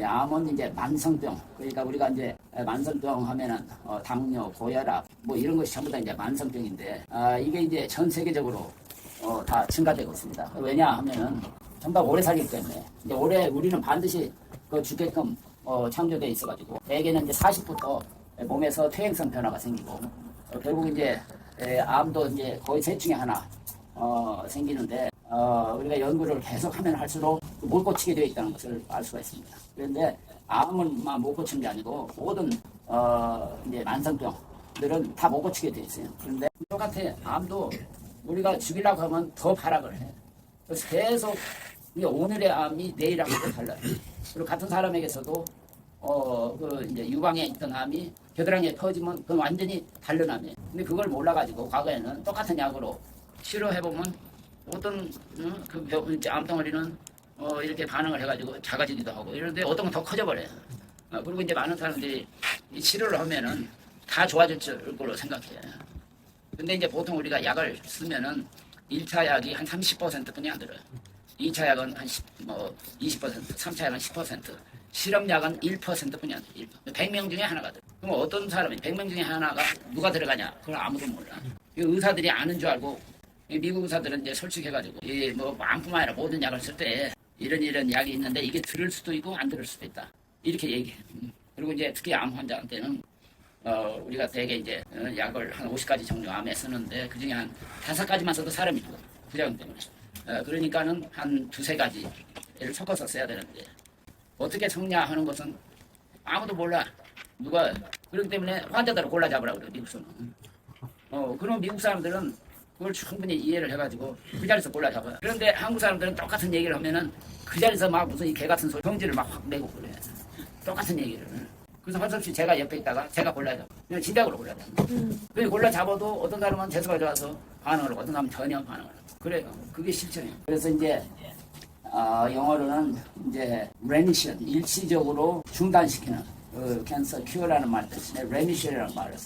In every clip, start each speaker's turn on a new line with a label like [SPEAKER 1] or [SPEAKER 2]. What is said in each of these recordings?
[SPEAKER 1] 이제 암은 이제 만성병. 그러니까 우리가 이제 만성병 하면은 어, 당뇨, 고혈압 뭐 이런 것이 전부 다 이제 만성병인데 아, 이게 이제 전 세계적으로 어, 다 증가되고 있습니다. 왜냐 하면은 전부 다 오래 살기 때문에 이제 올해 우리는 반드시 그 죽게끔 어, 창조돼 있어가지고 대개는 이제 40부터 몸에서 퇴행성 변화가 생기고 어, 결국 이제 에, 암도 이제 거의 셋 중에 하나 어, 생기는데 어, 우리가 연구를 계속하면 할수록 못 고치게 되어 있다는 것을 알 수가 있습니다. 그런데 암은만 못 고치는 게 아니고 모든 어, 이제 만성병들은 다 못 고치게 되어 있어요. 그런데 똑같아 암도 우리가 죽이려고 하면 더 발악을 해. 그래서 계속 오늘의 암이 내일하고 달라요. 그리고 같은 사람에게서도 어, 그 이제 유방에 있던 암이 겨드랑이에 퍼지면 그건 완전히 다른 암이에요. 근데 그걸 몰라가지고 과거에는 똑같은 약으로 치료해보면 어떤 음, 그 병, 이제 암덩어리는 어, 이렇게 반응을 해가지고 작아지기도 하고 이런데 어떤 건 더 커져버려요. 어, 그리고 이제 많은 사람들이 이 치료를 하면은 다 좋아질 줄 걸로 생각해요. 근데 이제 보통 우리가 약을 쓰면은 1차 약이 한 30% 뿐이 안 들어요. 2차 약은 한 10, 뭐 20%, 3차 약은 10%, 실험약은 1% 뿐이 안 돼요. 100명 중에 하나가 들어요. 그럼 어떤 사람이 100명 중에 하나가 누가 들어가냐? 그걸 아무도 몰라. 이 의사들이 아는 줄 알고 이 미국 의사들은 이제 솔직해가지고 이 뭐 암뿐만 아니라 모든 약을 쓸 때 이런 이런 약이 있는데 이게 들을 수도 있고 안 들을 수도 있다. 이렇게 얘기해. 음. 그리고 이제 특히 암 환자한테는 어, 우리가 대개 이제 어, 약을 한 50가지 종류 암에 쓰는데 그 중에 한 다섯 가지만 써도 사람이 죽어. 부작용 때문에. 어, 그러니까는 한 두세 가지를 섞어서 써야 되는데 어떻게 섞냐 하는 것은 아무도 몰라. 누가 그렇기 때문에 환자들을 골라 잡으라 그래 미국서는. 어 그럼 미국 사람들은 그걸 충분히 이해를 해가지고 그 자리에서 골라 잡아요. 그런데 한국 사람들은 똑같은 얘기를 하면은 그 자리에서 막 무슨 이 개 같은 소리 성질을 막 확 내고 그래. 똑같은 얘기를. 그래서 할수 없이 제가 옆에 있다가 제가 골라 잡아. 그냥 진작으로 골라 잡아. 그 골라 잡아도 어떤 사람은 재수가 좋아서 반응을 하고 어떤 사람은 전혀 반응을 하고. 그래요. 그게 실천이에요. 그래서 이제 어, 영어로는 이제 remission 일시적으로 중단시키는 그 캔서 큐어라는 말 대신에 remission이라는 말을. 어,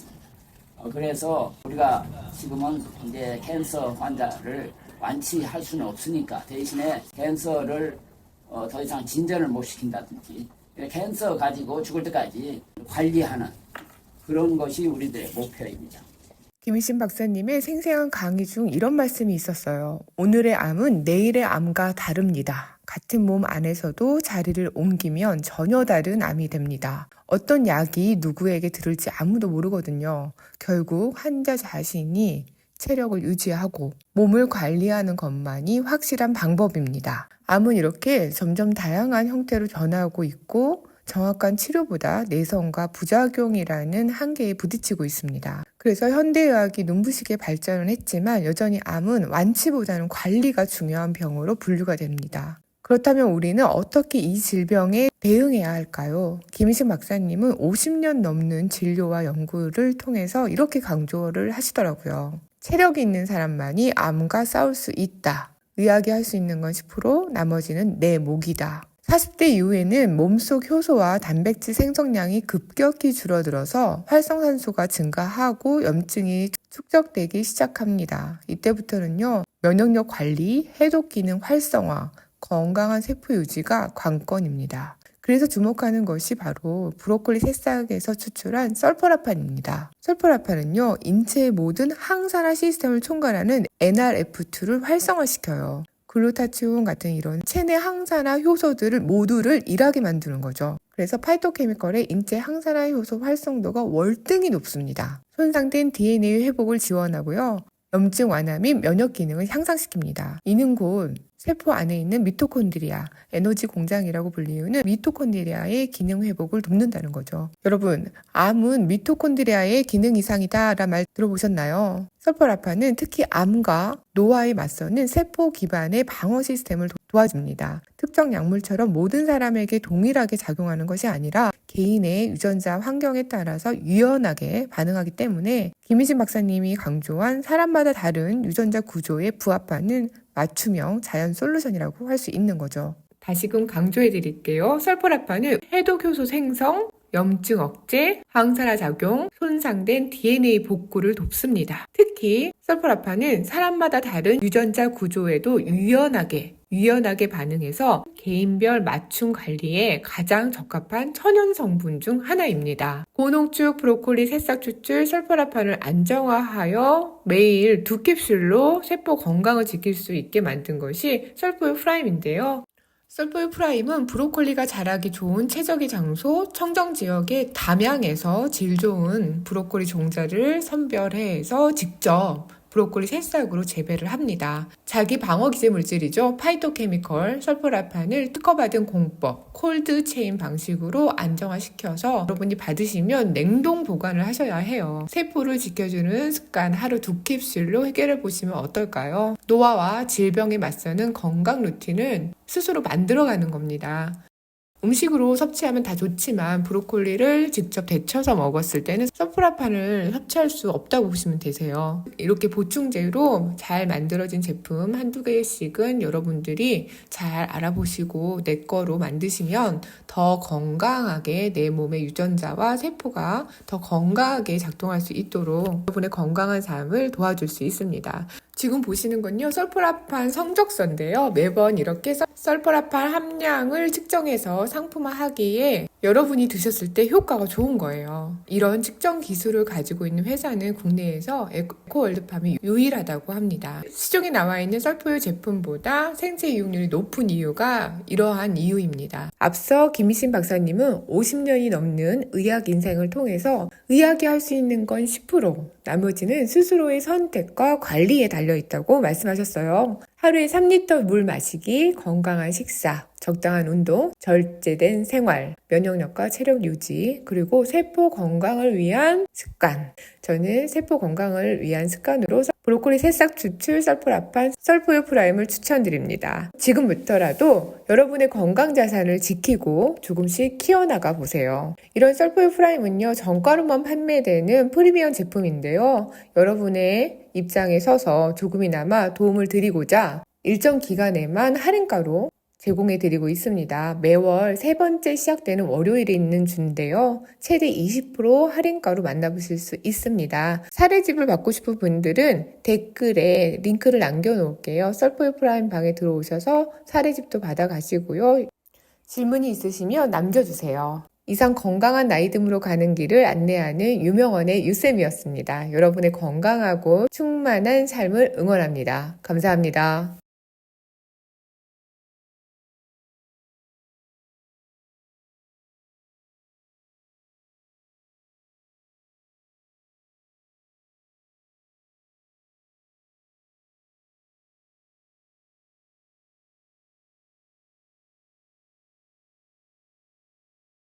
[SPEAKER 1] 그래서 우리가 지금은 이제 캔서 환자를 완치할 수는 없으니까 대신에 캔서를 어, 더 이상 진전을 못 시킨다든지 캔서 가지고 죽을 때까지 관리하는 그런 것이 우리들의 목표입니다.
[SPEAKER 2] 김희신 박사님의 생생한 강의 중 이런 말씀이 있었어요. 오늘의 암은 내일의 암과 다릅니다. 같은 몸 안에서도 자리를 옮기면 전혀 다른 암이 됩니다. 어떤 약이 누구에게 들을지 아무도 모르거든요. 결국 환자 자신이 체력을 유지하고 몸을 관리하는 것만이 확실한 방법입니다. 암은 이렇게 점점 다양한 형태로 변하고 있고 정확한 치료보다 내성과 부작용이라는 한계에 부딪히고 있습니다. 그래서 현대의학이 눈부시게 발전을 했지만 여전히 암은 완치보다는 관리가 중요한 병으로 분류가 됩니다. 그렇다면 우리는 어떻게 이 질병에 대응해야 할까요? 김희식 박사님은 50년 넘는 진료와 연구를 통해서 이렇게 강조를 하시더라고요. 체력이 있는 사람만이 암과 싸울 수 있다. 의학이 할 수 있는 건 10%, 나머지는 내 목이다. 40대 이후에는 몸속 효소와 단백질 생성량이 급격히 줄어들어서 활성산소가 증가하고 염증이 축적되기 시작합니다. 이때부터는요, 면역력 관리, 해독 기능 활성화, 건강한 세포 유지가 관건입니다. 그래서 주목하는 것이 바로 브로콜리 새싹에서 추출한 설포라판입니다. 설포라판은요, 인체의 모든 항산화 시스템을 총괄하는 NRF2를 활성화시켜요. 글루타치온 같은 이런 체내 항산화 효소들을 모두를 일하게 만드는 거죠. 그래서 파이토케미컬의 인체 항산화 효소 활성도가 월등히 높습니다. 손상된 DNA 회복을 지원하고요. 염증 완화 및 면역 기능을 향상시킵니다. 이는 곧 세포 안에 있는 미토콘드리아, 에너지 공장이라고 불리우는 미토콘드리아의 기능 회복을 돕는다는 거죠. 여러분, 암은 미토콘드리아의 기능 이상이다라는 말 들어보셨나요? 설포라파는 특히 암과 노화에 맞서는 세포 기반의 방어 시스템을 도- 도와줍니다. 특정 약물처럼 모든 사람에게 동일하게 작용하는 것이 아니라 개인의 유전자 환경에 따라서 유연하게 반응하기 때문에 김희진 박사님이 강조한 사람마다 다른 유전자 구조에 부합하는 맞춤형 자연 솔루션이라고 할 수 있는 거죠. 다시금 강조해 드릴게요. 설포라파는 해독효소 생성, 염증 억제, 항산화 작용, 손상된 DNA 복구를 돕습니다. 특히 설포라판은 사람마다 다른 유전자 구조에도 유연하게 유연하게 반응해서 개인별 맞춤 관리에 가장 적합한 천연 성분 중 하나입니다. 고농축 브로콜리 새싹 추출 설포라판을 안정화하여 매일 두 캡슐로 세포 건강을 지킬 수 있게 만든 것이 설포유 프라임인데요. 설포유 프라임은 브로콜리가 자라기 좋은 최적의 장소, 청정 지역의 담양에서 질 좋은 브로콜리 종자를 선별해서 직접 브로콜리 새싹으로 재배를 합니다. 자기 방어 기제 물질이죠. 파이토케미컬 설포라판을 특허받은 공법, 콜드 체인 방식으로 안정화시켜서 여러분이 받으시면 냉동 보관을 하셔야 해요. 세포를 지켜주는 습관 하루 두 캡슐로 해결해 보시면 어떨까요? 노화와 질병에 맞서는 건강 루틴은 스스로 만들어가는 겁니다. 음식으로 섭취하면 다 좋지만 브로콜리를 직접 데쳐서 먹었을 때는 서프라판을 섭취할 수 없다고 보시면 되세요. 이렇게 보충제로 잘 만들어진 제품 한두 개씩은 여러분들이 잘 알아보시고 내 거로 만드시면 더 건강하게 내 몸의 유전자와 세포가 더 건강하게 작동할 수 있도록 여러분의 건강한 삶을 도와줄 수 있습니다. 지금 보시는 건요, 설포라판 성적서인데요. 매번 이렇게 설- 설포라판 함량을 측정해서 상품화하기에 여러분이 드셨을 때 효과가 좋은 거예요. 이런 측정 기술을 가지고 있는 회사는 국내에서 에코월드팜이 유일하다고 합니다. 시중에 나와 있는 설포유 제품보다 생체 이용률이 높은 이유가 이러한 이유입니다. 앞서 김희신 박사님은 50년이 넘는 의학 인생을 통해서 의학이 할 수 있는 건 10%, 나머지는 스스로의 선택과 관리에 달려 있다고 말씀하셨어요. 하루에 3리터 물 마시기, 건강한 식사, 적당한 운동, 절제된 생활, 면역력과 체력 유지, 그리고 세포 건강을 위한 습관. 저는 세포 건강을 위한 습관으로 브로콜리 새싹 추출 설포라판 설포유 프라임을 추천드립니다. 지금부터라도 여러분의 건강 자산을 지키고 조금씩 키워나가 보세요. 이런 설포유 프라임은요, 정가로만 판매되는 프리미엄 제품인데요. 여러분의 입장에 서서 조금이나마 도움을 드리고자 일정 기간에만 할인가로 제공해 드리고 있습니다. 매월 세 번째 시작되는 월요일에 있는 주인데요. 최대 20% 할인가로 만나보실 수 있습니다. 사례집을 받고 싶은 분들은 댓글에 링크를 남겨놓을게요. 썰포유 프라임 방에 들어오셔서 사례집도 받아가시고요. 질문이 있으시면 남겨주세요. 이상 건강한 나이 듦으로 가는 길을 안내하는 유명원의 유쌤이었습니다. 여러분의 건강하고 충만한 삶을 응원합니다. 감사합니다.